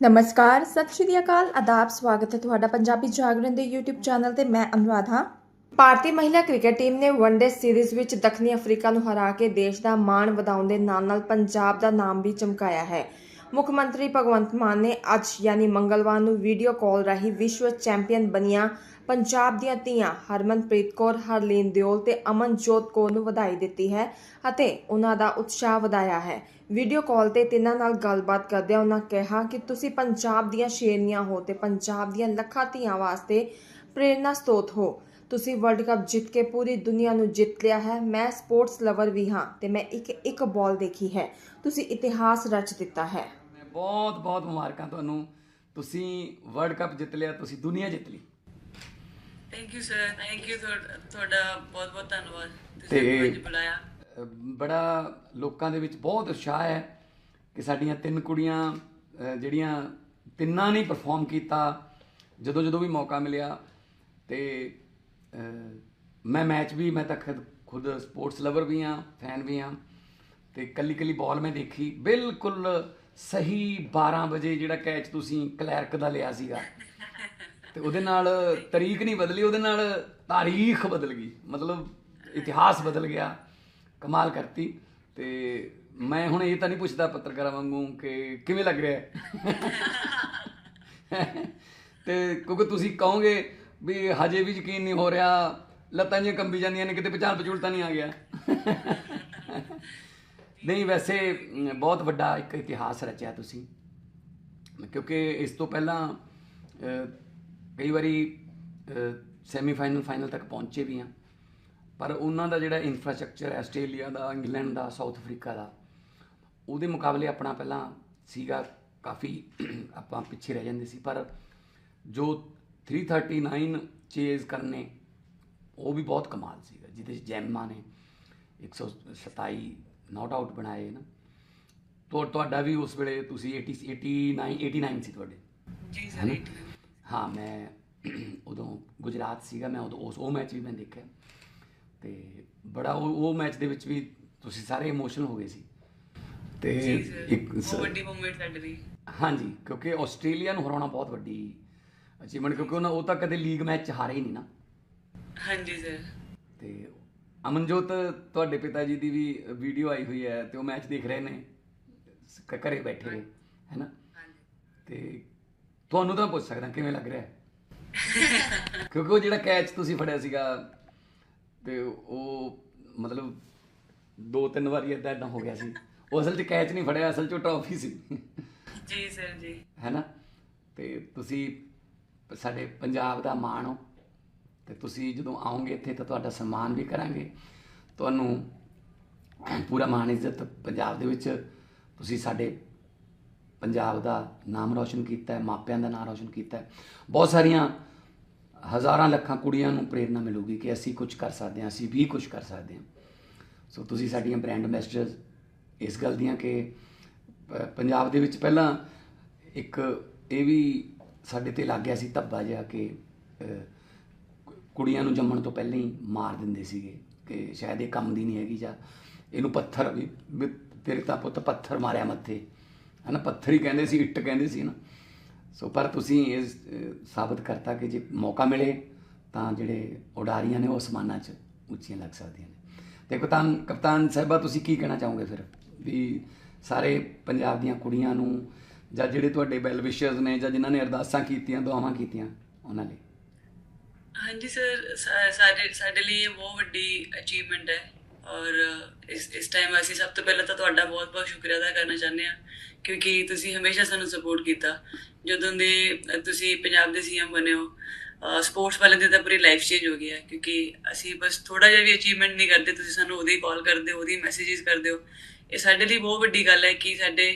ਨਮਸਕਾਰ, ਸਤਿ ਸ਼੍ਰੀ ਅਕਾਲ, ਆਦਾਬ, ਸਵਾਗਤ ਹੈ ਤੁਹਾਡਾ ਪੰਜਾਬੀ ਜਾਗਰਣ ਦੇ YouTube ਚੈਨਲ ਤੇ ਮੈਂ ਅਨੁਰਾਧ। ਹਾਂ ਭਾਰਤੀ ਮਹਿਲਾ ਕ੍ਰਿਕਟ ਟੀਮ ਨੇ ਵਨਡੇ ਸੀਰੀਜ਼ ਵਿੱਚ ਦੱਖਣੀ ਅਫਰੀਕਾ ਨੂੰ ਹਰਾ ਕੇ ਦੇਸ਼ ਦਾ ਮਾਣ ਵਧਾਉਣ ਦੇ ਨਾਲ-ਨਾਲ ਪੰਜਾਬ ਦਾ ਨਾਮ ਵੀ ਚਮਕਾਇਆ ਹੈ। ਮੁੱਖ ਮੰਤਰੀ ਭਗਵੰਤ ਮਾਨ ਨੇ ਅੱਜ, ਯਾਨੀ ਮੰਗਲਵਾਰ ਨੂੰ ਵੀਡੀਓ ਕਾਲ ਰਾਹੀਂ ਵਿਸ਼ਵ ਚੈਂਪੀਅਨ ਬਣੀਆਂ ਪੰਜਾਬ ਦੀਆਂ ਧੀਆਂ ਹਰਮਨਪ੍ਰੀਤ ਕੌਰ, ਹਰਲੀਨ ਦਿਓਲ ਤੇ ਅਮਨਜੋਤ ਕੌਰ ਨੂੰ ਵਧਾਈ ਦਿੱਤੀ ਹੈ ਅਤੇ ਉਹਨਾਂ ਦਾ ਉਤਸ਼ਾਹ ਵਧਾਇਆ ਹੈ। ਵੀਡੀਓ ਕਾਲ ਤੇ ਤਿੰਨਾਂ ਨਾਲ ਗੱਲਬਾਤ ਕਰਦਿਆਂ ਉਹਨਾਂ ਕਿਹਾ ਕਿ ਤੁਸੀਂ ਪੰਜਾਬ ਦੀਆਂ ਸ਼ੇਰਨੀਆਂ ਹੋ ਤੇ ਪੰਜਾਬ ਦੀਆਂ ਲੱਖਾਂ ਧੀਆਂ ਵਾਸਤੇ ਪ੍ਰੇਰਨਾ ਸਰੋਤ ਹੋ। ਤੁਸੀਂ ਵਰਲਡ ਕੱਪ ਜਿੱਤ ਕੇ ਪੂਰੀ ਦੁਨੀਆ ਨੂੰ ਜਿੱਤ ਲਿਆ ਹੈ। ਮੈਂ ਸਪੋਰਟਸ ਲਵਰ ਵੀ ਹਾਂ ਤੇ ਮੈਂ ਇੱਕ ਇੱਕ ਬਾਲ ਦੇਖੀ ਹੈ। ਤੁਸੀਂ ਇਤਿਹਾਸ ਰਚ ਦਿੱਤਾ ਹੈ। ਮੈਂ ਬਹੁਤ ਬਹੁਤ ਮੁਬਾਰਕਾਂ ਤੁਹਾਨੂੰ। ਤੁਸੀਂ ਵਰਲਡ ਕੱਪ ਜਿੱਤ ਲਿਆ, ਤੁਸੀਂ ਦੁਨੀਆ ਜਿੱਤ ਲਈ। Thank you sir thank you ਤੁਹਾਡਾ ਬਹੁਤ ਬਹੁਤ ਧੰਨਵਾਦ। ਤੁਸੀਂ ਮੈਨੂੰ ਬੁਲਾਇਆ। ਬੜਾ ਲੋਕਾਂ ਦੇ ਵਿੱਚ ਬਹੁਤ ਉਤਸ਼ਾਹ ਹੈ ਕਿ ਸਾਡੀਆਂ ਤਿੰਨ ਕੁੜੀਆਂ ਜਿਹੜੀਆਂ ਤਿੰਨਾਂ ਨੇ ਪਰਫਾਰਮ ਕੀਤਾ ਜਦੋਂ ਜਦੋਂ ਵੀ ਮੌਕਾ ਮਿਲਿਆ। ਤੇ ਮੈਂ ਮੈਚ ਵੀ ਮੈਂ ਤਾਂ ਖੁਦ ਖੁਦ ਸਪੋਰਟਸ ਲਵਰ ਵੀ ਹਾਂ ਫੈਨ ਵੀ ਹਾਂ। ਤੇ ਕੱਲੀ ਕੱਲੀ ਬਾਲ ਮੈਂ ਦੇਖੀ। ਬਿਲਕੁਲ ਸਹੀ 12 ਵਜੇ ਜਿਹੜਾ ਕੈਚ ਤੁਸੀਂ ਕਲੈਰਕ ਦਾ ਲਿਆ ਸੀਗਾ। ਤੇ ਉਹਦੇ ਨਾਲ ਤਰੀਕ ਨਹੀਂ ਬਦਲੀ ਉਹਦੇ ਨਾਲ ਤਾਰੀਖ ਬਦਲ ਗਈ। ਮਤਲਬ ਇਤਿਹਾਸ ਬਦਲ ਗਿਆ ਕਮਾਲ ਕਰਤੀ। ਤੇ ਮੈਂ ਹੁਣ ਇਹ ਤਾਂ ਨਹੀਂ ਪੁੱਛਦਾ ਪੱਤਰਕਾਰਾਂ ਵਾਂਗੂ ਕਿ ਕਿਵੇਂ ਲੱਗ ਰਿਹਾ ਹੈ? ਤੇ ਕਿਉਂਕਿ ਤੁਸੀਂ ਕਹੋਗੇ ਵੀ ਹਜੇ ਵੀ ਯਕੀਨ ਨਹੀਂ ਹੋ ਰਿਹਾ ਲੱਤਾਂ ਜਿਹੀਆਂ ਕੰਬੀ ਜਾਂਦੀਆਂ ਨੇ ਕਿਤੇ ਪਛਾਣ ਪਛੂਣ ਤਾਂ ਨਹੀਂ ਆ ਗਿਆ। ਨਹੀਂ ਵੈਸੇ ਬਹੁਤ ਵੱਡਾ ਇੱਕ ਇਤਿਹਾਸ ਰਚਿਆ ਤੁਸੀਂ। ਕਿਉਂਕਿ ਇਸ ਤੋਂ ਪਹਿਲਾਂ ਕਈ ਵਾਰੀ ਸੈਮੀਫਾਈਨਲ ਫਾਈਨਲ ਤੱਕ ਪਹੁੰਚੇ ਵੀ ਆ। ਪਰ ਉਹਨਾਂ ਦਾ ਜਿਹੜਾ ਇਨਫਰਾਸਟ੍ਰਕਚਰ ਆਸਟ੍ਰੇਲੀਆ ਦਾ ਇੰਗਲੈਂਡ ਦਾ ਸਾਊਥ ਅਫਰੀਕਾ ਦਾ ਉਹਦੇ ਮੁਕਾਬਲੇ ਆਪਣਾ ਪਹਿਲਾਂ ਸੀਗਾ ਕਾਫੀ ਆਪਾਂ ਪਿੱਛੇ ਰਹਿ ਜਾਂਦੇ ਸੀ। ਪਰ ਜੋ 339 ਚੇਜ਼ ਕਰਨੇ ਉਹ ਵੀ ਬਹੁਤ ਕਮਾਲ ਸੀਗਾ ਜਿਹਦੇ ਚ ਜੈਮਾ ਨੇ 127 ਨਾਟ ਆਊਟ ਬਣਾਏ ਨਾ। ਤੁਹਾ- ਤੁਹਾਡਾ ਵੀ ਉਸ ਵੇਲੇ ਤੁਸੀਂ 80 89 89 ਸੀ ਤੁਹਾਡੇ। ਜੀ? ਸਰ ਹਾਂ ਮੈਂ ਉਦੋਂ ਗੁਜਰਾਤ ਸੀਗਾ ਮੈਂ ਉਦੋਂ ਉਸ ਉਹ ਮੈਚ ਵੀ ਮੈਂ ਦੇਖਿਆ। ਤੇ ਬੜਾ ਉਹ ਉਹ ਮੈਚ ਦੇ ਵਿੱਚ ਵੀ ਤੁਸੀਂ ਸਾਰੇ ਇਮੋਸ਼ਨਲ ਹੋ ਗਏ ਸੀ। ਤੇ ਇੱਕ ਬਹੁਤ ਵੱਡੀ ਮੂਵਮੈਂਟ ਸਾਡੇ ਲਈ। ਹਾਂਜੀ ਕਿਉਂਕਿ ਆਸਟ੍ਰੇਲੀਆ ਨੂੰ ਹਰਾਉਣਾ ਬਹੁਤ ਵੱਡੀ ਅਚੀਵਮੈਂਟ ਕਿਉਂਕਿ ਉਹਨਾਂ ਉਹ ਤਾਂ ਕਦੇ ਲੀਗ ਮੈਚ ਹਾਰੇ ਹੀ ਨਹੀਂ ਨਾ। ਹਾਂਜੀ ਸਰ ਤੇ ਅਮਨਜੋਤ ਤੁਹਾਡੇ ਪਿਤਾ ਜੀ ਦੀ ਵੀ ਵੀਡੀਓ ਆਈ ਹੋਈ ਹੈ ਤੇ ਉਹ ਮੈਚ ਦੇਖ ਰਹੇ ਨੇ। ਘਰੇ ਬੈਠੇ ਹੈ ਨਾ? ਹਾਂਜੀ। ਤੇ ਤੁਹਾਨੂੰ ਤਾਂ ਪੁੱਛ ਸਕਦਾ ਕਿਵੇਂ ਲੱਗ ਰਿਹਾ? ਕਿਉਂਕਿ ਉਹ ਜਿਹੜਾ ਕੈਚ ਤੁਸੀਂ ਫੜਿਆ ਸੀਗਾ ਤੇ ਉਹ ਮਤਲਬ ਦੋ ਤਿੰਨ ਵਾਰੀ ਏਦਾਂ ਏਦਾਂ ਹੋ ਗਿਆ ਸੀ। ਉਹ ਅਸਲ 'ਚ ਕੈਚ ਨਹੀਂ ਫੜਿਆ ਅਸਲ 'ਚ ਉਹ ਟਰਾਫੀ ਸੀ। ਜੀ ਸਰ ਜੀ। ਹੈ ਨਾ? ਤੇ ਤੁਸੀਂ ਸਾਡੇ ਪੰਜਾਬ ਦਾ ਮਾਣ ਹੋ ਤੇ ਤੁਸੀਂ ਜਦੋਂ ਆਓਗੇ ਇੱਥੇ ਤਾਂ ਤੁਹਾਡਾ ਸਨਮਾਨ ਵੀ ਕਰਾਂਗੇ। ਤੁਹਾਨੂੰ ਪੂਰਾ ਮਾਣ ਇੱਜ਼ਤ ਪੰਜਾਬ ਦੇ ਵਿੱਚ ਤੁਸੀਂ ਸਾਡੇ ਪੰਜਾਬ ਦਾ ਨਾਮ ਰੌਸ਼ਨ ਕੀਤਾ ਹੈ, ਮਾਪਿਆਂ ਦਾ ਨਾਮ ਰੌਸ਼ਨ ਕੀਤਾ ਹੈ। ਬਹੁਤ ਸਾਰੀਆਂ ਹਜ਼ਾਰਾਂ ਲੱਖਾਂ ਕੁੜੀਆਂ ਨੂੰ ਪ੍ਰੇਰਣਾ ਮਿਲੂਗੀ ਕਿ ਅਸੀਂ ਕੁਝ ਕਰ ਸਕਦੇ ਹਾਂ, ਅਸੀਂ ਵੀ ਕੁਝ ਕਰ ਸਕਦੇ ਹਾਂ। ਸੋ ਤੁਸੀਂ ਸਾਡੀਆਂ ਬ੍ਰਾਂਡ ਐਂਬੈਸਡਰਸ ਇਸ ਗੱਲ ਦੀਆਂ ਕਿ ਪੰਜਾਬ ਦੇ ਵਿੱਚ ਪਹਿਲਾਂ ਇੱਕ ਇਹ ਵੀ ਸਾਡੇ ਤੇ ਲੱਗ ਗਿਆ ਸੀ ਧੱਬਾ ਜਿਹਾ ਕਿ ਕੁੜੀਆਂ ਨੂੰ ਜੰਮਣ ਤੋਂ ਪਹਿਲਾਂ ਹੀ ਮਾਰ ਦਿੰਦੇ ਸੀਗੇ ਕਿ ਸ਼ਾਇਦ ਇਹ ਕੰਮ ਦੀ ਨਹੀਂ ਹੈਗੀ ਜਾਂ ਇਹਨੂੰ ਪੱਥਰ ਵੀ ਵੀ ਤੇਰੇ ਤਾਂ ਪੁੱਤ ਪੱਥਰ ਮਾਰਿਆ ਮੱਥੇ। ਹਨਾ ਪੱਥਰ ਹੀ ਕਹਿੰਦੇ ਸੀ, ਇੱਟ ਕਹਿੰਦੇ ਸੀ ਨਾ। ਸੋ ਪਰ ਤੁਸੀਂ ਇਹ ਸਾਬਤ ਕਰਤਾ ਕਿ ਜੇ ਮੌਕਾ ਮਿਲੇ ਤਾਂ ਜਿਹੜੇ ਉਡਾਰੀਆਂ ਨੇ ਉਹ ਅਸਮਾਨਾਂ 'ਚ ਉੱਚੀਆਂ ਲੱਗ ਸਕਦੀਆਂ ਨੇ। ਤੇ ਕਪਤਾਨ ਕਪਤਾਨ ਸਾਹਿਬਾ, ਤੁਸੀਂ ਕੀ ਕਹਿਣਾ ਚਾਹੋਗੇ ਫਿਰ? ਵੀ ਸਾਰੇ ਪੰਜਾਬ ਦੀਆਂ ਕੁੜੀਆਂ ਨੂੰ ਜਾਂ ਜਿਹੜੇ ਤੁਹਾਡੇ ਵੈਲ ਵਿਸ਼ਰਸ ਨੇ ਜਾਂ ਜਿਨ੍ਹਾਂ ਨੇ ਅਰਦਾਸਾਂ ਕੀਤੀਆਂ, ਦੁਆਵਾਂ ਕੀਤੀਆਂ, ਉਹਨਾਂ ਲਈ? ਹਾਂਜੀ ਸਰ ਸਾਡੇ ਸਾਡੇ ਲਈ ਇਹ ਬਹੁਤ ਵੱਡੀ ਅਚੀਵਮੈਂਟ ਹੈ। ਔਰ ਇਸ ਇਸ ਟਾਈਮ ਅਸੀਂ ਸਭ ਤੋਂ ਪਹਿਲਾਂ ਤਾਂ ਤੁਹਾਡਾ ਬਹੁਤ ਬਹੁਤ ਸ਼ੁਕਰੀਆ ਅਦਾ ਕਰਨਾ ਚਾਹੁੰਦੇ ਹਾਂ ਕਿਉਂਕਿ ਤੁਸੀਂ ਹਮੇਸ਼ਾ ਸਾਨੂੰ ਸਪੋਰਟ ਕੀਤਾ। ਜਦੋਂ ਦੇ ਤੁਸੀਂ ਪੰਜਾਬ ਦੇ ਸੀਐਮ ਬਣੇ ਹੋ ਸਪੋਰਟਸ ਵਾਲੇ ਦੀ ਤਾਂ ਪੂਰੀ ਲਾਈਫ ਚੇਂਜ ਹੋ ਗਈ ਹੈ ਕਿਉਂਕਿ ਅਸੀਂ ਬਸ ਥੋੜਾ ਜਿਹਾ ਵੀ ਅਚੀਵਮੈਂਟ ਨਹੀਂ ਕਰਦੇ ਤੁਸੀਂ ਸਾਨੂੰ ਉਹਦੀ ਕਾਲ ਕਰਦੇ ਹੋ ਉਹਦੀ ਮੈਸੇजेस ਕਰਦੇ ਹੋ। ਇਹ ਸਾਡੇ ਲਈ ਬਹੁਤ ਵੱਡੀ ਗੱਲ ਹੈ ਕਿ ਸਾਡੇ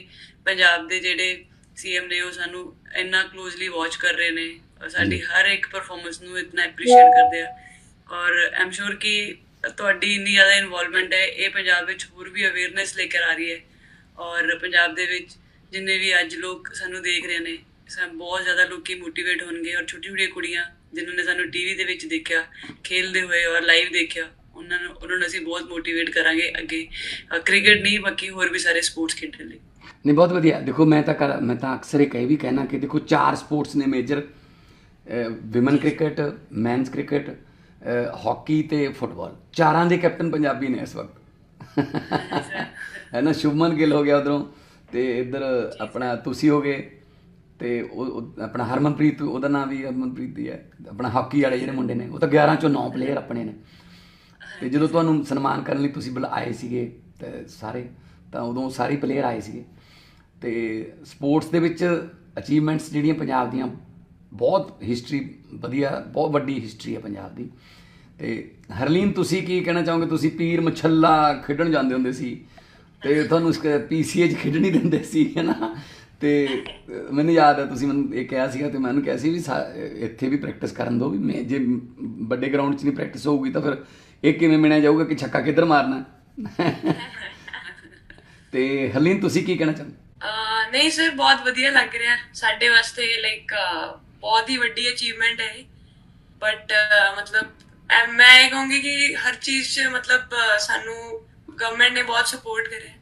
ਪੰਜਾਬ ਦੇ ਜਿਹੜੇ ਸੀਐਮ ਨੇ ਉਹ ਸਾਨੂੰ ਇੰਨਾ ਕਲੋਜ਼ਲੀ ਵਾਚ ਕਰ ਰਹੇ ਨੇ ਸਾਡੀ ਹਰ ਇੱਕ ਪਰਫਾਰਮੈਂਸ ਨੂੰ ਇਤਨਾ ਐਪਰੀਸ਼ੀਏਟ ਕਰਦੇ ਆ। ਔਰ ਆਮ ਸ਼ੋਰ ਕਿ ਤੁਹਾਡੀ ਇੰਨੀ ਜ਼ਿਆਦਾ ਇਨਵੋਲਵਮੈਂਟ ਹੈ, ਇਹ ਪੰਜਾਬ ਵਿੱਚ ਹੋਰ ਵੀ ਅਵੇਅਰਨੈਸ ਲੈ ਕੇ ਆ ਰਹੀ ਹੈ। ਔਰ ਪੰਜਾਬ ਦੇ ਵਿੱਚ ਜਿੰਨੇ ਵੀ ਅੱਜ ਲੋਕ ਸਾਨੂੰ ਦੇਖ ਰਹੇ ਨੇ ਸਭ ਬਹੁਤ ਜ਼ਿਆਦਾ ਲੋਕੀ ਮੋਟੀਵੇਟ ਹੋਣਗੇ। ਔਰ ਛੋਟੀ ਛੋਟੀ ਕੁੜੀਆਂ ਜਿਨ੍ਹਾਂ ਨੇ ਸਾਨੂੰ ਟੀਵੀ ਦੇ ਵਿੱਚ ਦੇਖਿਆ, ਖੇਲਦੇ ਹੋਏ ਔਰ ਲਾਈਵ ਦੇਖਿਆ, ਉਹਨਾਂ ਨੂੰ ਉਹਨਾਂ ਨੂੰ ਅਸੀਂ ਬਹੁਤ ਮੋਟੀਵੇਟ ਕਰਾਂਗੇ ਅੱਗੇ। ਕ੍ਰਿਕਟ ਨਹੀਂ, ਬਾਕੀ ਹੋਰ ਵੀ ਸਾਰੇ ਸਪੋਰਟਸ ਖੇਡਣ ਲਈ। ਨਹੀਂ, ਬਹੁਤ ਵਧੀਆ। ਦੇਖੋ, ਮੈਂ ਤਾਂ ਕਰ, ਮੈਂ ਤਾਂ ਅਕਸਰ ਇਹ ਕਹਿ ਵੀ ਕਹਿਣਾ ਕਿ ਦੇਖੋ, ਚਾਰ ਸਪੋਰਟਸ ਨੇ major women cricket men's cricket hockey ਤੇ ਫੁੱਟਬਾਲ। ਚਾਰਾਂ ਦੇ ਕੈਪਟਨ ਪੰਜਾਬੀ ਨੇ ਇਸ ਵਕਤ। ਹੈ ਨਾ ਸ਼ੁਭਮਨ ਗਿੱਲ ਹੋ ਗਿਆ ਉਧਰੋਂ ਤੇ ਇੱਧਰ ਆਪਣਾ ਤੁਸੀਂ ਹੋ ਗਏ ਤੇ ਉਹ ਆਪਣਾ ਹਰਮਨਪ੍ਰੀਤ ਉਹਦਾ ਨਾਮ ਵੀ ਹਰਮਨਪ੍ਰੀਤ ਹੀ ਹੈ। ਆਪਣਾ ਹਾਕੀ ਵਾਲੇ ਜਿਹੜੇ ਮੁੰਡੇ ਨੇ ਉਹ ਤਾਂ 11 ਚੋਂ 9 ਪਲੇਅਰ ਆਪਣੇ ਨੇ। ਤੇ ਜਦੋਂ ਤੁਹਾਨੂੰ ਸਨਮਾਨ ਕਰਨ ਲਈ ਤੁਸੀਂ ਬੁਲਾਏ ਸੀਗੇ ਤੇ ਸਾਰੇ ਤਾਂ ਉਦੋਂ ਸਾਰੇ ਪਲੇਅਰ ਆਏ ਸੀਗੇ। ਤੇ ਸਪੋਰਟਸ ਦੇ ਵਿੱਚ ਅਚੀਵਮੈਂਟਸ ਜਿਹੜੀਆਂ ਪੰਜਾਬ ਦੀਆਂ ਬਹੁਤ ਹਿਸਟਰੀ ਵਧੀਆ ਬਹੁਤ ਵੱਡੀ ਹਿਸਟਰੀ ਹੈ ਪੰਜਾਬ ਦੀ। ਤੇ ਹਰਲੀਨ ਤੁਸੀਂ ਕੀ ਕਹਿਣਾ ਚਾਹੋਗੇ? ਤੁਸੀਂ ਪੀਰ ਮਛੱਲਾ ਖੇਡਣ ਜਾਂਦੇ ਹੁੰਦੇ ਸੀ ਤੇ ਤੁਹਾਨੂੰ ਪੀਸੀਏ ਚ ਖੇਡਣ ਨਹੀਂ ਦਿੰਦੇ ਸੀ ਹੈਨਾ ਤੇ ਅਹ, ਮੈਨੂੰ ਯਾਦ ਹੈ ਤੁਸੀਂ ਮੈਨੂੰ ਇਹ ਕਿਹਾ ਸੀਗਾ ਤੇ ਮੈਂ ਉਹਨੂੰ ਕਿਹਾ ਸੀ ਵੀ ਸਾ- ਇੱਥੇ ਵੀ ਪ੍ਰੈਕਟਿਸ ਕਰਨ ਦਿਓ ਵੀ ਮੈਂ ਜੇ ਵੱਡੇ ਗਰਾਊਂਡ 'ਚ ਨਹੀਂ ਪ੍ਰੈਕਟਿਸ ਹੋਊਗੀ ਤਾਂ ਫਿਰ ਇਹ ਕਿਵੇਂ ਮਿਣਿਆ ਜਾਊਗਾ ਕਿ ਛੱਕਾ ਕਿੱਧਰ ਮਾਰਨਾ? ਤੇ ਹਰਲੀਨ ਤੁਸੀਂ ਕੀ ਕਹਿਣਾ ਚਾਹੁੰਦੇ ਨਹੀਂ ਸਰ ਬਹੁਤ ਵਧੀਆ ਲੱਗ ਰਿਹਾ ਸਾਡੇ ਵਾਸਤੇ ਲਾਈਕ ਬਹੁਤ ਹੀ ਵੱਡੀ ਅਚੀਵਮੈਂਟ ਹੈ ਬਟ ਮਤਲਬ ਮੈਂ ਇਹ ਕਹੂੰਗੀ ਕਿ ਹਰ ਚੀਜ਼ 'ਚ ਮਤਲਬ ਸਾਨੂੰ ਗਵਰਨਮੈਂਟ ਨੇ ਬਹੁਤ ਸਪੋਰਟ ਕਰਿਆ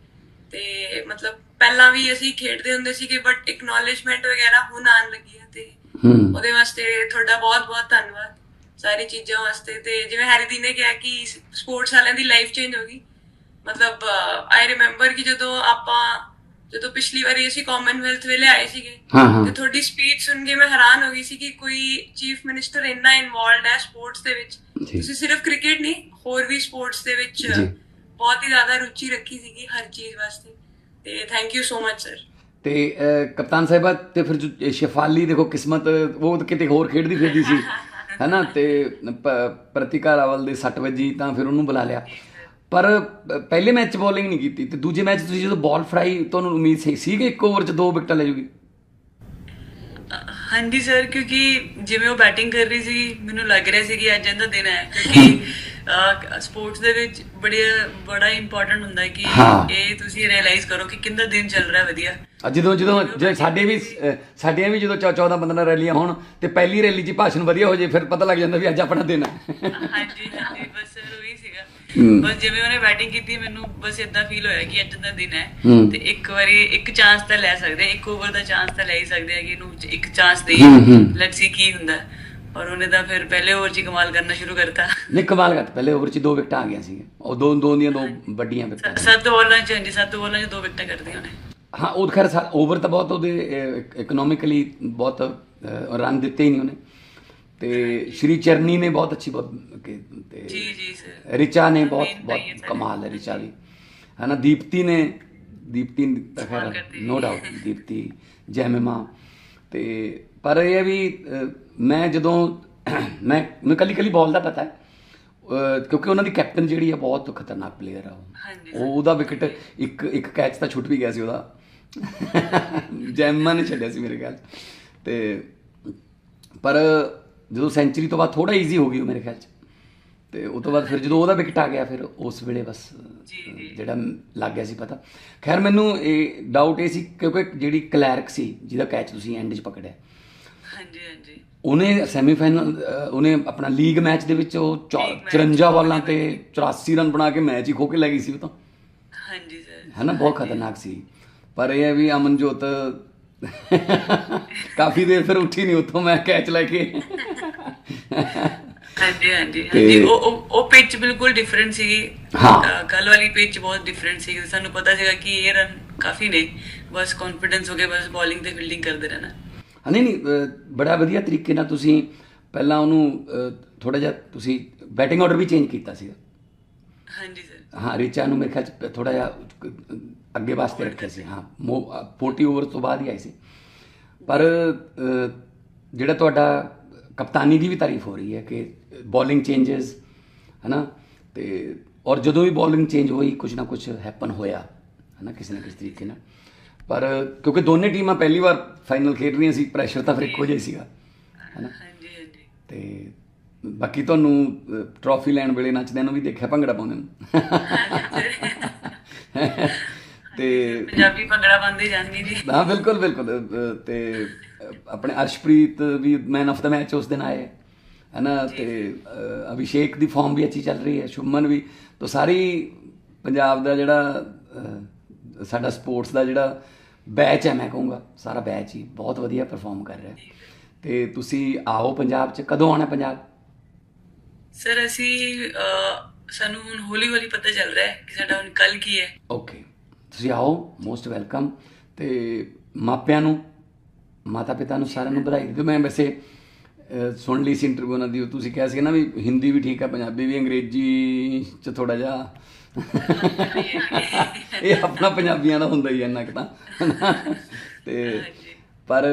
ਤੇ ਮਤਲਬ ਪਹਿਲਾਂ ਵੀ ਅਸੀਂ ਖੇਡਦੇ ਹੁੰਦੇ ਸੀਗੇ ਬਟ ਇਕਨੋਲਜਮੈਂਟ ਵਗੈਰਾ ਹੁਣ ਆਉਣ ਲੱਗੀ ਹੈ ਤੇ ਉਹਦੇ ਵਾਸਤੇ ਤੁਹਾਡਾ ਬਹੁਤ ਬਹੁਤ ਧੰਨਵਾਦ ਸਾਰੀ ਚੀਜ਼ਾਂ ਵਾਸਤੇ ਤੇ ਜਿਵੇਂ ਹੈਰੀਦੀ ਨੇ ਕਿਹਾ ਕਿ ਸਪੋਰਟਸ ਵਾਲਿਆਂ ਦੀ ਲਾਈਫ ਚੇਂਜ ਹੋ ਗਈ ਮਤਲਬ ਆਈ ਰਿਮੈਂਬਰ ਕਿ ਜਦੋਂ ਆਪਾਂ ਜਦੋਂ ਪਿਛਲੀ ਵਾਰੀ ਅਸੀਂ ਕਾਮਨਵੈਲਥ ਵੇਲੇ ਆਏ ਸੀਗੇ ਹਾਂ ਹਾਂ। ਤੇ ਤੁਹਾਡੀ ਸਪੀਚ ਸੁਣ ਕੇ ਮੈਂ ਹੈਰਾਨ ਹੋ ਗਈ ਸੀ ਕਿ ਕੋਈ ਚੀਫ ਮਿਨਿਸਟਰ ਇੰਨਾ ਇਨਵੋਲਡ ਹੈ ਸਪੋਰਟਸ ਦੇ ਵਿੱਚ। ਤੁਸੀਂ ਸਿਰਫ ਕ੍ਰਿਕਟ ਨਹੀਂ ਹੋਰ ਵੀ ਸਪੋਰਟਸ ਦੇ ਵਿੱਚ। ਬਹੁਤ ਹੀ ਜ਼ਿਆਦਾ ਰੁਚੀ ਰੱਖੀ ਸੀਗੀ ਹਰ ਚੀਜ਼ ਵਾਸਤੇ। ਤੇ thank you so much sir ਤੇ ਕਪਤਾਨ ਸਾਹਿਬਾ ਤੇ ਫਿਰ ਸ਼ੇਫਾਲੀ ਦੇਖੋ ਕਿਸਮਤ ਉਹ ਕਿਤੇ ਹੋਰ ਖੇਡਦੀ ਫਿਰਦੀ ਸੀ। ਹੈਨਾ? ਤੇ ਪ੍ਰਤਿਕਾ ਰਾਵਲ ਦੇ 6 ਵਜੇ ਤਾਂ ਫਿਰ ਉਹਨੂੰ ਬੁਲਾ ਲਿਆ। ਪਰ ਪਹਿਲੇ ਮੈਚ ਬੋਲਿੰਗ ਨਹੀਂ ਕੀਤੀ ਤੇ ਦੂਜੇ ਮੈਚ ਤੁਸੀਂ ਜਦੋਂ ਬਾਲ ਫਰਾਈ ਤੁਹਾਨੂੰ ਉਮੀਦ ਸੀ ਸੀ ਕਿ ਇੱਕ ਓਵਰ 'ਚ ਦੋ ਵਿਕਟਾਂ ਲੈ ਜੂਗੀ? ਹਾਂਜੀ ਸਰ ਕਿਉਂਕਿ ਜਿਵੇਂ ਉਹ ਬੈਟਿੰਗ ਕਰ ਰਹੀ ਸੀ ਮੈਨੂੰ ਲੱਗ ਰਿਹਾ ਸੀ ਕਿ ਅੱਜ ਇਹਦਾ ਦਿਨ ਹੈ। ਕਿਉਂਕਿ ਸਪੋਰਟਸ ਦੇ ਵਿੱਚ ਬੜੇ ਬੜਾ ਇੰਪੋਰਟੈਂਟ ਹੁੰਦਾ ਹੈ ਕਿ। ਇਹ ਤੁਸੀਂ ਰਿਅਲਾਈਜ਼ ਕਰੋ ਕਿ ਕਿੰਦਾ ਦਿਨ ਚੱਲ ਰਿਹਾ ਵਧੀਆ। ਅੱਜ ਜਦੋਂ ਜਦੋਂ ਜੇ ਸਾਡੇ ਵੀ ਸਾਡੀਆਂ ਵੀ ਜਦੋਂ 14 15 ਰੈਲੀਆਂ ਹੋਣ ਤੇ ਪਹਿਲੀ ਰੈਲੀ 'ਚ ਭਾਸ਼ਣ ਵਧੀਆ ਹੋ ਜੇ ਫਿਰ ਪਤਾ ਲੱਗ ਜਾਂਦਾ ਵੀ ਅੱਜ ਆਪਣਾ ਦਿਨ ਹੈ। ਹਾਂਜੀ ਹਾਂਜੀ ਬਸ ਸਰ ਉਹੀ ਸੀਗਾ ਹਮ। ਬਸ ਜਿਵੇਂ ਉਹਨੇ ਬੈਟਿੰਗ ਕੀਤੀ ਮੈਨੂੰ ਬਸ ਇਦਾਂ ਫੀਲ ਹੋਇਆ ਕਿ ਅੱਜ ਦਾ ਦਿਨ ਹੈ। ਤੇ ਇੱਕ ਵਾਰੀ ਇੱਕ ਚਾਂਸ ਤਾਂ ਲੈ ਸਕਦੇ ਇੱਕ ਓਵਰ ਦਾ ਚਾਂਸ ਤਾਂ ਲੈ ਹੀ ਸਕਦੇ ਆ ਕਿ ਇਹਨੂੰ ਇੱਕ ਚਾਂਸ ਦੇ ਹਮ, ਹਮ। ਲੈਟਸ ਸੀ ਕੀ ਹੁੰਦਾ। ਔਰ ਉਹਨੇ ਤਾਂ ਫਿਰ ਪਹਿਲੇ ਓਵਰ 'ਚ ਹੀ ਕਮਾਲ ਕਰਨਾ ਸ਼ੁਰੂ ਕਰਤਾ। ਨਹੀਂ ਕਮਾਲ ਕਰ ਪਹਿਲੇ ਓਵਰ 'ਚ ਦੋ ਵਿਕਟਾਂ ਆ ਗਈਆਂ ਸੀ ਉਹ ਦੋ ਦੋ ਦੀਆਂ ਦੋ ਵੱਡੀਆਂ ਵਿਕਟਾਂ ਸੱਤ ਬੋਲਾਂ 'ਚ ਹਾਂਜੀ ਸੱਤ ਬੋਲਾਂ 'ਚ ਦੋ ਵਿਕਟਾਂ ਕਰਦੀਆਂ ਉਹਨੇ। ਹਾਂ ਉਹ ਖੈਰ ਓਵਰ ਤਾਂ ਬਹੁਤ ਉਹਦੇ ਇਕਨੋਮਿਕਲੀ ਬਹੁਤ ਰਨ ਦਿੱਤੇ ਹੀ ਨਹੀਂ ਉਹਨੇ। ਤੇ ਸ਼੍ਰੀ ਚਰਨੀ ਨੇ ਬਹੁਤ ਅੱਛੀ ਤੇ ਜੀ ਜੀ ਸਰ ਰਿਚਾ ਨੇ ਬਹੁਤ ਬਹੁਤ ਕਮਾਲ ਹੈ ਰਿਚਾ ਵੀ ਹੈ ਨਾ ਦੀਪਤੀ ਨੇ ਦੀਪਤੀ ਖੈਰ ਨੋ ਡਾਊਟ ਦੀਪਤੀ ਜੈਮਿਮਾ ਤੇ ਪਰ ਇਹ ਵੀ ਮੈਂ ਜਦੋਂ ਮੈਂ ਮੈਨੂੰ ਕੱਲੀ ਕੱਲੀ ਬਾਲ ਦਾ ਪਤਾ ਹੈ। ਕਿਉਂਕਿ ਉਹਨਾਂ ਦੀ ਕੈਪਟਨ ਜਿਹੜੀ ਹੈ ਬਹੁਤ ਖਤਰਨਾਕ ਪਲੇਅਰ ਆ ਉਹ। ਉਹਦਾ ਵਿਕਟ ਇੱਕ ਇੱਕ ਕੈਚ ਤਾਂ ਛੁੱਟ ਵੀ ਗਿਆ ਸੀ ਉਹਦਾ। ਜੈਮਾ ਨੇ ਛੱਡਿਆ ਸੀ ਮੇਰੇ ਖਿਆਲ। ਤੇ ਪਰ ਜਦੋਂ ਸੈਂਚਰੀ ਤੋਂ ਬਾਅਦ ਥੋੜਾ ਈਜ਼ੀ ਹੋ ਗਈ ਉਹ ਮੇਰੇ ਖਿਆਲ 'ਚ। ਤੇ ਉਸ ਤੋਂ ਬਾਅਦ ਫਿਰ ਜਦੋਂ ਉਹਦਾ ਵਿਕਟ ਆ ਗਿਆ ਫਿਰ ਉਸ ਵੇਲੇ ਬਸ। ਜਿਹੜਾ ਲੱਗ ਗਿਆ ਸੀ ਪਤਾ। ਖੈਰ ਮੈਨੂੰ ਇਹ ਡਾਊਟ ਇਹ ਸੀ ਕਿਉਂਕਿ ਜਿਹੜੀ ਕਲੈਰਕ ਸੀ ਜਿਹਦਾ ਕੈਚ ਤੁਸੀਂ ਐਂਡ 'ਚ ਪਕੜਿਆ। ਹਾਂਜੀ ਹਾਂਜੀ। ਉਹਨੇ ਸੈਮੀਫਾਈਨਲ ਉਹਨੇ ਆਪਣਾ ਲੀਗ ਮੈਚ ਦੇ ਵਿੱਚ ਉਹ ਚੌ- League match 54 ਬਾਲਾਂ ਤੇ 84 ਰਨ ਬਣਾ ਕੇ ਮੈਚ ਹੀ ਖੋ ਕੇ ਲੈ ਗਈ ਸੀ ਉਹ ਤਾਂ। ਹਾਂਜੀ ਸਰ ਹੈ ਨਾ ਬਹੁਤ ਖਤਰਨਾਕ ਸੀ। ਪਰ ਇਹ ਵੀ ਅਮਨਜੋਤ ਕਾਫੀ ਦੇਰ ਫਿਰ ਉੱਠੀ ਨਹੀਂ ਉੱਥੋਂ ਮੈਂ ਕੈਚ ਲੈ ਕੇ। ਹਾਂਜੀ ਹਾਂਜੀ ਹਾਂਜੀ। ਉਹ ਉਹ- ਪਿਚ ਬਿਲਕੁਲ ਡਿਫਰੈਂਟ ਸੀ ਹਾਂ। ਕੱਲ ਵਾਲੀ ਪਿਚ ਬਹੁਤ ਡਿਫਰੈਂਟ ਸੀ ਸਾਨੂੰ ਪਤਾ ਸੀਗਾ ਕਿ ਇਹ ਰਨ ਕਾਫੀ ਨੇ। ਬਸ ਕੌਨਫੀਡੈਂਸ ਹੋ ਗਿਆ ਬਸ ਬੋਲਿੰਗ ਤੇ ਫੀਲਡਿੰਗ ਕਰਦੇ ਰਹਿਣਾ। ਹਾਂ, ਨਹੀਂ ਨਹੀਂ ਬੜਾ ਵਧੀਆ ਤਰੀਕੇ ਨਾਲ ਤੁਸੀਂ ਪਹਿਲਾਂ ਉਹਨੂੰ ਥੋੜਾ ਜਿਹਾ ਤੁਸੀਂ ਬੈਟਿੰਗ ਆਰਡਰ ਵੀ ਚੇਂਜ ਕੀਤਾ ਸੀਗਾ। ਹਾਂਜੀ ਸਰ ਹਾਂ ਰਿਚਾ ਨੂੰ ਮੇਰੇ ਖਿਆਲ ਥੋੜਾ ਜਿਹਾ ਅੱਗੇ ਵਾਸਤੇ ਰੱਖਿਆ ਸੀ ਹਾਂ। 40 ਓਵਰ ਤੋਂ ਬਾਅਦ ਹੀ ਆਈ ਸੀ। ਪਰ ਜਿਹੜਾ ਤੁਹਾਡਾ ਕਪਤਾਨੀ ਦੀ ਵੀ ਤਾਰੀਫ ਹੋ ਰਹੀ ਹੈ ਕਿ ਬੋਲਿੰਗ ਚੇਂਜਸ ਹੈਨਾ? ਤੇ ਔਰ ਜਦੋਂ ਵੀ ਬੋਲਿੰਗ ਚੇਂਜ ਹੋਈ ਕੁਝ ਨਾ ਕੁਝ ਹੈਪਨ ਹੋਇਆ ਹੈਨਾ ਕਿਸੇ ਨਾ ਕਿਸੇ ਤਰੀਕੇ ਨਾਲ। ਪਰ ਕਿਉਂਕਿ ਦੋਨੇ ਟੀਮਾਂ ਪਹਿਲੀ ਵਾਰ ਫਾਈਨਲ ਖੇਡ ਰਹੀਆਂ ਸੀ ਪ੍ਰੈਸ਼ਰ ਤਾਂ ਫਿਰ ਇੱਕੋ ਜਿਹਾ ਸੀਗਾ ਹੈਨਾ? ਹਾਂਜੀ ਹਾਂਜੀ। ਤੇ ਬਾਕੀ ਤੁਹਾਨੂੰ ਟਰੋਫੀ ਲੈਣ ਵੇਲੇ ਨੱਚਦਿਆਂ ਨੂੰ ਵੀ ਦੇਖਿਆ ਭੰਗੜਾ ਪਾਉਂਦੇ ਨੂੰ? ਤੇ ਪੰਜਾਬੀ ਭੰਗੜਾ ਪਾਉਂਦੇ ਜਾਂਦੀ ਜੀ। ਹਾਂ ਬਿਲਕੁਲ ਬਿਲਕੁਲ। ਤੇ ਆਪਣੇ ਅਰਸ਼ਪ੍ਰੀਤ ਵੀ ਮੈਨ ਆਫ ਦਾ ਮੈਚ ਉਸ ਦਿਨ ਆਏ ਹੈ ਨਾ ਤੇ ਅਭਿਸ਼ੇਕ ਦੀ ਫਾਰਮ ਵੀ ਅੱਛੀ ਚੱਲ ਰਹੀ ਹੈ ਸ਼ੁਭਮਨ ਵੀ। ਤਾਂ ਸਾਰੀ ਪੰਜਾਬ ਦਾ ਜਿਹੜਾ ਸਾਡਾ ਸਪੋਰਟਸ ਦਾ ਜਿਹੜਾ ਬੈਚ ਹੈ ਮੈਂ ਕਹੂੰਗਾ ਸਾਰਾ ਬੈਚ ਹੀ ਬਹੁਤ ਵਧੀਆ ਪਰਫਾਰਮ ਕਰ ਰਿਹਾ ਤੇ ਤੁਸੀਂ ਆਓ ਪੰਜਾਬ 'ਚ ਕਦੋਂ ਆਉਣਾ ਪੰਜਾਬ? ਸਰ ਅਸੀਂ ਸਾਨੂੰ ਹੁਣ ਹੌਲੀ ਹੌਲੀ ਪਤਾ ਚੱਲ ਰਿਹਾ ਹੈ ਕਿ ਸਾਡਾ ਹੁਣ ਕੱਲ ਕੀ ਹੈ। ਓਕੇ ਤੁਸੀਂ ਆਓ ਮੋਸਟ ਵੈਲਕਮ ਤੇ ਮਾਪਿਆਂ ਨੂੰ ਮਾਤਾ ਪਿਤਾ ਨੂੰ ਸਾਰਿਆਂ ਨੂੰ ਵਧਾਈ ਦਿਓ। ਮੈਂ ਵੈਸੇ ਸੁਣ ਲਈ ਸੀ ਇੰਟਰਵਿਊ ਉਹਨਾਂ ਦੀ, ਉਹ ਤੁਸੀਂ ਕਿਹਾ ਸੀ ਨਾ ਵੀ ਹਿੰਦੀ ਵੀ ਠੀਕ ਹੈ ਪੰਜਾਬੀ ਵੀ, ਅੰਗਰੇਜ਼ੀ ਚ ਥੋੜਾ ਜਿਹਾ। ਇਹ ਆਪਣਾ ਪੰਜਾਬੀਆਂ ਦਾ ਹੁੰਦਾ ਹੀ ਹੈ ਇੰਨਾ ਕੁ ਤਾਂ। ਤੇ ਪਰ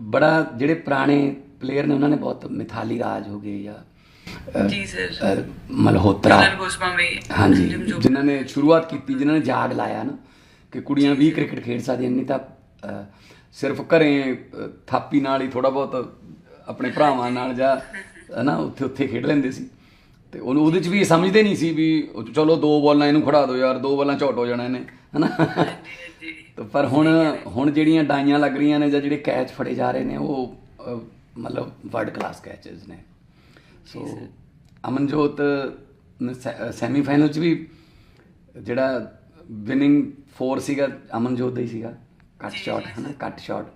ਬੜਾ ਜਿਹੜੇ ਪੁਰਾਣੇ ਪਲੇਅਰ ਨੇ, ਉਹਨਾਂ ਨੇ ਬਹੁਤ ਮਿਥਾਲੀ ਰਾਜ ਹੋ ਗਏ ਜਾਂ ਜੀ ਸਰ ਮਲਹੋਤਰਾ। ਹਾਂਜੀ। ਜਿਨ੍ਹਾਂ ਨੇ ਸ਼ੁਰੂਆਤ ਕੀਤੀ ਜਿਨ੍ਹਾਂ ਨੇ ਜਾਗ ਲਾਇਆ ਨਾ ਕਿ ਕੁੜੀਆਂ ਵੀ ਕ੍ਰਿਕਟ ਖੇਡ ਸਕਦੀਆਂ ਨਹੀਂ ਤਾਂ ਸਿਰਫ ਘਰੇ ਥਾਪੀ ਨਾਲ ਹੀ ਥੋੜਾ ਬਹੁਤ ਆਪਣੇ ਭਰਾਵਾਂ ਨਾਲ ਜਾਂ ਹਨਾ ਉੱਥੇ ਉੱਥੇ ਖੇਡ ਲੈਂਦੇ ਸੀ। ਤੇ ਉਹਨੂੰ ਉਹਦੇ ਚ ਵੀ ਸਮਝਦੇ ਨਹੀਂ ਸੀ ਵੀ ਚਲੋ ਦੋ ਬਾਲਾਂ ਇਹਨੂੰ ਖੜਾ ਦਿਓ ਯਾਰ ਦੋ ਬਾਲਾਂ ਝੋਟ ਹੋ ਜਾਣਾ ਇਹਨੇ ਹਨਾ। ਤੇ ਪਰ ਹੁਣ ਹੁਣ ਜਿਹੜੀਆਂ ਡਾਈਆਂ ਲੱਗ ਰਹੀਆਂ ਨੇ ਜਾਂ ਜਿਹੜੇ ਕੈਚ ਫੜੇ ਜਾ ਰਹੇ ਨੇ ਉਹ ਮਤਲਬ ਵਰਲਡ ਕਲਾਸ ਕੈਚਸ ਨੇ। ਸੋ ਅਮਨਜੋਤ ਸੈਮੀਫਾਈਨਲ ਚ ਵੀ ਜਿਹੜਾ ਵਿਨਿੰਗ ਫੋਰ ਸੀਗਾ ਅਮਨਜੋਤ ਦਾ ਹੀ ਸੀਗਾ। ਕੱਟ ਸ਼ਾਟ ਹਨਾ? ਕੱਟ ਸ਼ਾਟ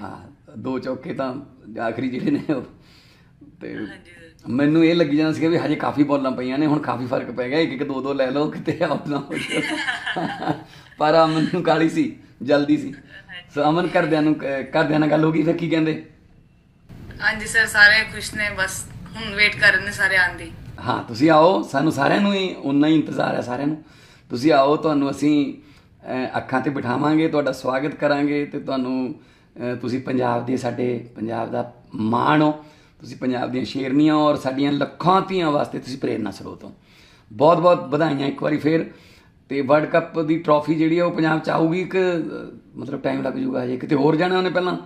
ਹਾਂ ਦੋ ਚੌਕੇ ਤਾਂ ਆਖਰੀ ਜਿਹੜੇ ਨੇ ਉਹ। ਤੇ ਮੈਨੂੰ ਇਹ ਲੱਗੀ ਜਾਂਦਾ ਸੀਗਾ ਵੀ ਹਜੇ ਕਾਫੀ ਬੋਲਾਂ ਪਈਆਂ ਨੇ ਹੁਣ ਕਾਫੀ ਫ਼ਰਕ ਪੈ ਗਿਆ ਇੱਕ ਇੱਕ ਦੋ ਦੋ ਲੈ ਲਓ ਕਿਤੇ ਆਊਟ ਨਾ ਹੋ ਜਾਓ ਪਰ ਅਮਨ ਨੂੰ ਕਾਲੀ ਸੀ ਜਲਦੀ ਸੀ। ਸੋ ਅਮਨ ਕਰਦਿਆਂ ਨੂੰ ਕਰਦਿਆਂ ਨਾਲ ਗੱਲ ਹੋ ਗਈ ਫਿਰ ਕੀ ਕਹਿੰਦੇ? ਹਾਂਜੀ ਸਰ ਸਾਰੇ ਖੁਸ਼ ਨੇ ਬਸ ਹੁਣ ਵੇਟ ਕਰ ਨੇ ਸਾਰੇ ਆਉਣ ਦੀ। ਹਾਂ ਤੁਸੀਂ ਆਓ ਸਾਨੂੰ ਸਾਰਿਆਂ ਨੂੰ ਹੀ ਉਨਾ ਹੀ ਇੰਤਜ਼ਾਰ ਹੈ ਸਾਰਿਆਂ ਨੂੰ। ਤੁਸੀਂ ਆਓ ਤੁਹਾਨੂੰ ਅਸੀਂ ਅਹ, ਅੱਖਾਂ ਤੇ ਬਿਠਾਵਾਂਗੇ ਤੁਹਾਡਾ ਸਵਾਗਤ ਕਰਾਂਗੇ ਤੇ ਤੁਹਾਨੂੰ ਅਹ, ਤੁਸੀਂ ਪੰਜਾਬ ਦੇ ਸਾਡੇ ਪੰਜਾਬ ਦਾ ਮਾਣ ਹੋ। ਤੁਸੀਂ ਪੰਜਾਬ ਦੀਆਂ ਸ਼ੇਰਨੀਆਂ ਹੋ ਔਰ ਸਾਡੀਆਂ ਲੱਖਾਂ ਧੀਆਂ ਵਾਸਤੇ ਤੁਸੀਂ ਪ੍ਰੇਰਨਾ ਸਰੋਤ ਹੋ। ਬਹੁਤ ਬਹੁਤ ਵਧਾਈਆਂ ਇੱਕ ਵਾਰੀ ਫੇਰ। ਤੇ ਵਰਲਡ ਕੱਪ ਦੀ ਟਰੋਫੀ ਜਿਹੜੀ ਆ ਉਹ ਪੰਜਾਬ ਚ ਆਊਗੀ ਕਿ ਅਹ, ਮਤਲਬ ਟਾਈਮ ਲੱਗ ਜੂਗਾ ਹਜੇ ਕਿਤੇ ਹੋਰ ਜਾਣਾ ਉਹਨੇ ਪਹਿਲਾਂ?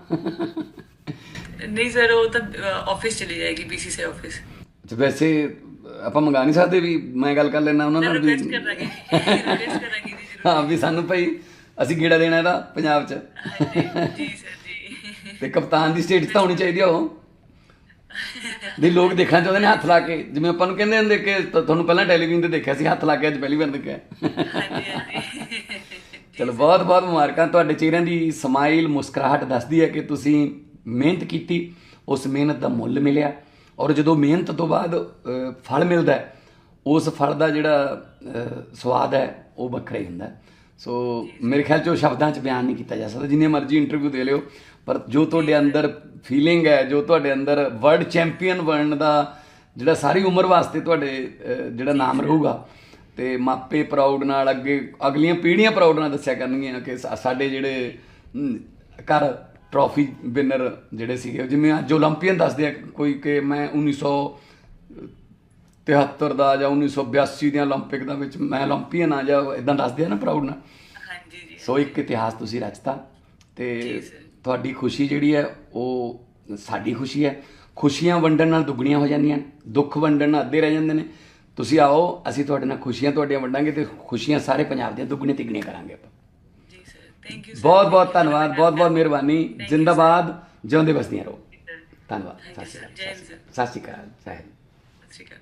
ਨਹੀਂ ਸਰ ਉਹ ਤਾਂ ਆਫਿਸ ਚਲੀ ਜਾਏਗੀ ਬੀਸੀਸੀ ਆਫਿਸ ਤੇ ਵੈਸੇ ਆਪਾਂ ਮੰਗਾ ਨਹੀਂ ਸਕਦੇ ਵੀ ਮੈਂ ਗੱਲ ਕਰ ਲੈਣਾ ਉਹਨਾਂ ਨਾਲ ਵੀ। ਰਿਕਵੈਸਟ ਕਰਾਂਗੇ। ਰਿਕਵੈਸਟ ਕਰਾਂਗੇ ਹਾਂ ਵੀ ਸਾਨੂੰ ਭਾਈ ਅਸੀਂ ਗੇੜਾ ਦੇਣਾ ਇਹਦਾ ਪੰਜਾਬ 'ਚ। ਜੀ ਸਰ ਜੀ। ਤੇ ਕਪਤਾਨ ਦੀ ਸਟੇਟ ਤਾਂ ਹੋਣੀ ਚਾਹੀਦੀ ਆ ਉਹ। ਵੀ ਲੋਕ ਦੇਖਣਾ ਚਾਹੁੰਦੇ ਨੇ ਹੱਥ ਲਾ ਕੇ। ਜਿਵੇਂ ਆਪਾਂ ਨੂੰ ਕਹਿੰਦੇ ਹੁੰਦੇ ਕਿ ਤੁਹਾਨੂੰ ਪਹਿਲਾਂ ਟੈਲੀਵਿਜ਼ਨ ਤੇ ਦੇਖਿਆ ਸੀ ਹੱਥ ਲਾ ਕੇ ਅੱਜ ਪਹਿਲੀ ਵਾਰ ਦੇਖਿਆ। ਚਲੋ ਬਹੁਤ ਬਹੁਤ ਮੁਬਾਰਕਾਂ। ਤੁਹਾਡੇ ਚਿਹਰਿਆਂ ਦੀ ਸਮਾਈਲ ਮੁਸਕਰਾਹਟ ਦੱਸਦੀ ਹੈ ਕਿ ਤੁਸੀਂ ਮਿਹਨਤ ਕੀਤੀ ਉਸ ਮਿਹਨਤ ਦਾ ਮੁੱਲ ਮਿਲਿਆ ਔਰ ਜਦੋਂ ਮਿਹਨਤ ਤੋਂ ਬਾਅਦ ਫਲ ਮਿਲਦਾ ਉਸ ਫਲ ਦਾ ਜਿਹੜਾ ਸਵਾਦ ਹੈ ਉਹ ਵੱਖਰਾ ਹੀ ਹੁੰਦਾ। ਸੋ ਮੇਰੇ ਖਿਆਲ 'ਚ ਉਹ ਸ਼ਬਦਾਂ 'ਚ ਬਿਆਨ ਨਹੀਂ ਕੀਤਾ ਜਾ ਸਕਦਾ ਜਿੰਨੇ ਮਰਜ਼ੀ ਇੰਟਰਵਿਊ ਦੇ ਲਿਓ ਪਰ ਜੋ ਤੁਹਾਡੇ ਅੰਦਰ ਫੀਲਿੰਗ ਹੈ ਜੋ ਤੁਹਾਡੇ ਅੰਦਰ ਵਰਲਡ ਚੈਂਪੀਅਨ ਬਣਨ ਦਾ ਜਿਹੜਾ ਸਾਰੀ ਉਮਰ ਵਾਸਤੇ ਤੁਹਾਡੇ ਜਿਹੜਾ ਨਾਮ ਰਹੂਗਾ ਤੇ ਮਾਪੇ ਪ੍ਰਾਊਡ ਨਾਲ ਅੱਗੇ ਅਗਲੀਆਂ ਪੀੜ੍ਹੀਆਂ ਪ੍ਰਾਊਡ ਨਾਲ ਦੱਸਿਆ ਕਰਨਗੀਆਂ ਕਿ ਸਾਡੇ ਜਿਹੜੇ ਘਰ ਟਰੋਫੀ ਵਿਨਰ ਜਿਹੜੇ ਸੀਗੇ ਜਿਵੇਂ ਅੱਜ 올림픽ੀਅਨ ਦੱਸਦੇ ਆ ਕੋਈ ਕਿ ਮੈਂ 1973 ਦਾ ਜਾਂ 1982 ਦੀਆਂ 올림픽 ਦਾ ਵਿੱਚ ਮੈਂ 올림픽ੀਅਨ ਆ ਜਾਂ ਇਦਾਂ ਦੱਸਦੇ ਆ ਨਾ ਪ੍ਰਾਊਡ ਨਾਲ ਹਾਂਜੀ ਜੀ ਸੋ ਇੱਕ ਇਤਿਹਾਸ ਤੁਸੀਂ ਰਚਤਾ ਤੇ ਤੁਹਾਡੀ ਖੁਸ਼ੀ ਜਿਹੜੀ ਹੈ ਉਹ ਸਾਡੀ ਖੁਸ਼ੀ ਹੈ। ਖੁਸ਼ੀਆਂ ਵੰਡਣ ਨਾਲ ਦੁੱਗਣੀਆਂ ਹੋ ਜਾਂਦੀਆਂ ਦੁੱਖ ਵੰਡਣ ਨਾਲ ਅੱਧੇ ਰਹਿ ਜਾਂਦੇ ਨੇ। ਤੁਸੀਂ ਆਓ ਅਸੀਂ ਤੁਹਾਡੇ ਨਾਲ ਖੁਸ਼ੀਆਂ ਤੁਹਾਡੀਆਂ ਵੰਡਾਂਗੇ ਤੇ ਖੁਸ਼ੀਆਂ ਸਾਰੇ ਪੰਜਾਬ ਦੀਆਂ ਦੁੱਗਣੀਆਂ ਤਿੱਗਣੀਆਂ ਕਰਾਂਗੇ ਆਪਾਂ। ਥੈਂਕ ਯੂ ਬਹੁਤ ਬਹੁਤ ਧੰਨਵਾਦ ਬਹੁਤ ਬਹੁਤ ਮਿਹਰਬਾਨੀ। ਜਿੰਦਾਬਾਦ ਜਿਉਂਦੇ ਵਸਦੀਆਂ ਰਹੋ। ਧੰਨਵਾਦ। ਸਤਿ ਸ਼੍ਰੀ ਅਕਾਲ ਸਤਿ ਸ਼੍ਰੀ ਅਕਾਲ। ਸਾਹਿਬ ਸਤਿ ਸ਼੍ਰੀ ਅਕਾਲ।